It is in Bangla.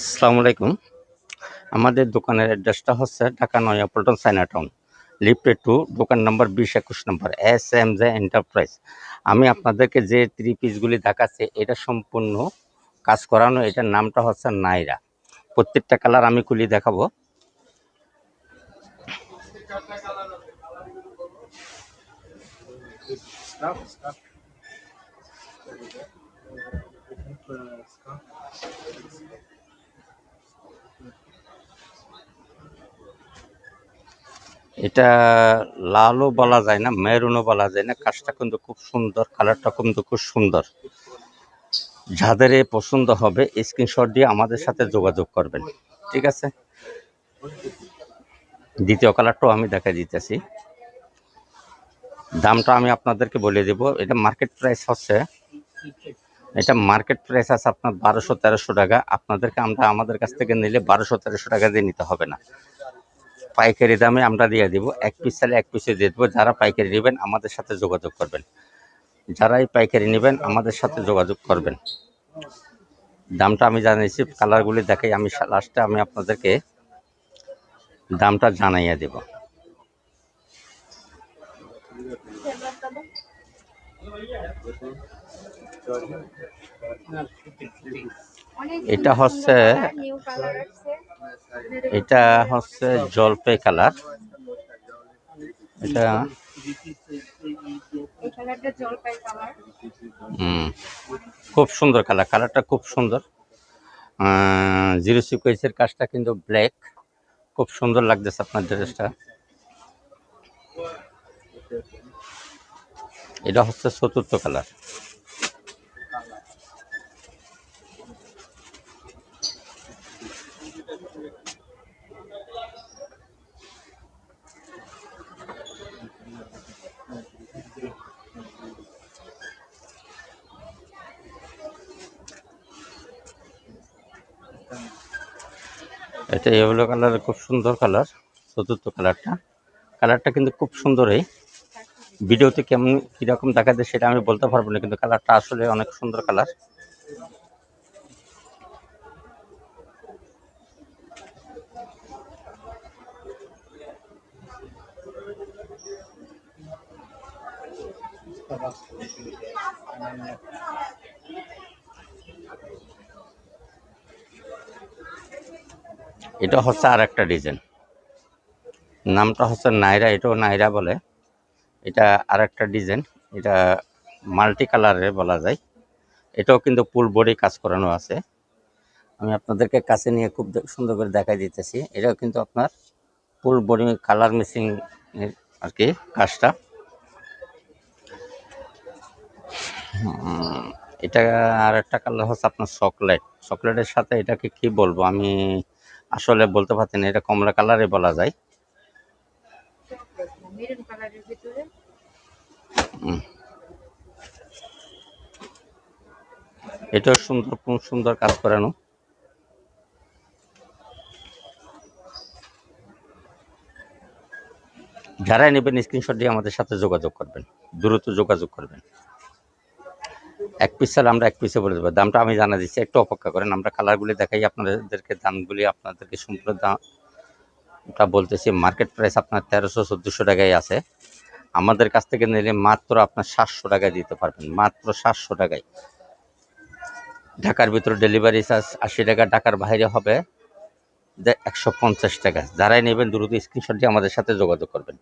আসসালামু আলাইকুম। আমাদের দোকানের অ্যাড্রেসটা হচ্ছে ঢাকা নয়া পল্টন চাইনা টাউন লিফটে টু, দোকান নম্বর বিশ, একুশ নম্বর, এস এম জে এন্টারপ্রাইজ। আমি আপনাদেরকে যে থ্রি পিসগুলি দেখাচ্ছি, এটা সম্পূর্ণ কাজ করানো, এটার নামটা হচ্ছে নাইরা। প্রত্যেকটা কালার আমি খুলি দেখাবো। এটা লালও বলা যায় না, মেরুনও বলা যায় না। কাজটা কিন্তু খুব সুন্দর, কালারটা কিন্তু খুব সুন্দর। যাদের এ পছন্দ হবে, স্ক্রিনশট দিয়ে আমাদের সাথে যোগাযোগ করবেন। ঠিক আছে? দ্বিতীয় কালারটাও আমি দেখা দিতেছি। দামটা আমি আপনাদেরকে বলে দেব। এটা মার্কেট প্রাইস হচ্ছে, এটা মার্কেট প্রাইস আছে আপনার বারোশো তেরোশো টাকা। আপনাদেরকে আমরা আমাদের কাছ থেকে নিলে বারোশো তেরোশো টাকা দিয়ে নিতে হবে না। পাইকারি দামে আমরা দিয়ে দিব। এক পিস চালে এক পিসে দিয়ে দেবো। যারা পাইকারি নেবেন, আমাদের সাথে যোগাযোগ করবেন। যারাই পাইকারি নেবেন, আমাদের সাথে যোগাযোগ করবেন। দামটা আমি জানিয়েছি, কালারগুলি দেখাই। আমি লাস্টে আমি আপনাদেরকে দামটা জানাইয়া দেব। এটা হচ্ছে এটা হচ্ছে জলপাই কালার। এটা খুব সুন্দর কালার, কালারটা খুব সুন্দর। জিরো সিকুয়েন্সের কাজটা কিন্তু ব্ল্যাক। খুব সুন্দর লাগতেছে আপনার ড্রেসটা। এটা হচ্ছে চতুর্থ কালার। এটা ইয়েলো কালারের খুব সুন্দর কালার চতুর্থ কালারটা কালারটা কিন্তু খুব সুন্দরই। ভিডিওতে কেমন, কীরকম দেখা যায় সেটা আমি বলতে পারব না, কিন্তু কালারটা আসলে অনেক সুন্দর কালার এটা হচ্ছে আর একটা ডিজাইন। নামটা হচ্ছে নাইরা, এটাও নাইরা বলে। এটা আর একটা ডিজাইন, এটা মাল্টি কালারের বলা যায়। এটাও কিন্তু ফুল বডি কাজ করানো আছে। আমি আপনাদেরকে কাছে নিয়ে খুব সুন্দর করে দেখাই দিতেছি। এটাও কিন্তু আপনার ফুল বডি কালার মিসিং আর কি কাজটা। এটা আর একটা কালার হচ্ছে আপনার চকলেট। চকলেটের সাথে এটাকে কি বলব? আমি আসলে বলতে পারছি না এটা কমলা কালারে বলা যায়। এটাও সুন্দর খুব সুন্দর কাজ করানো। যারাই নেবেন স্ক্রিনশট দিয়ে আমাদের সাথে যোগাযোগ করবেন। দ্রুত যোগাযোগ করবেন। এক পিস চাল আমরা এক পিসে বলে দেবো। দামটা আমি জানা দিচ্ছি, একটু অপেক্ষা করেন। আমরা কালারগুলি দেখাই, আপনাদেরকে দামগুলি, আপনাদেরকে সম্পূর্ণ দামটা বলতেছি। মার্কেট প্রাইস আপনার তেরোশো চোদ্দোশো টাকায় আছে। আমাদের কাছ থেকে নিলে মাত্র আপনার সাতশো টাকায় দিতে পারবেন। মাত্র সাতশো টাকায়। ঢাকার ভিতরে ডেলিভারি চার্জ আশি টাকা, ঢাকার বাইরে হবে একশো পঞ্চাশ টাকা। যারাই নেবেন, দ্রুত স্ক্রিনশটটি আমাদের সাথে যোগাযোগ করবেন।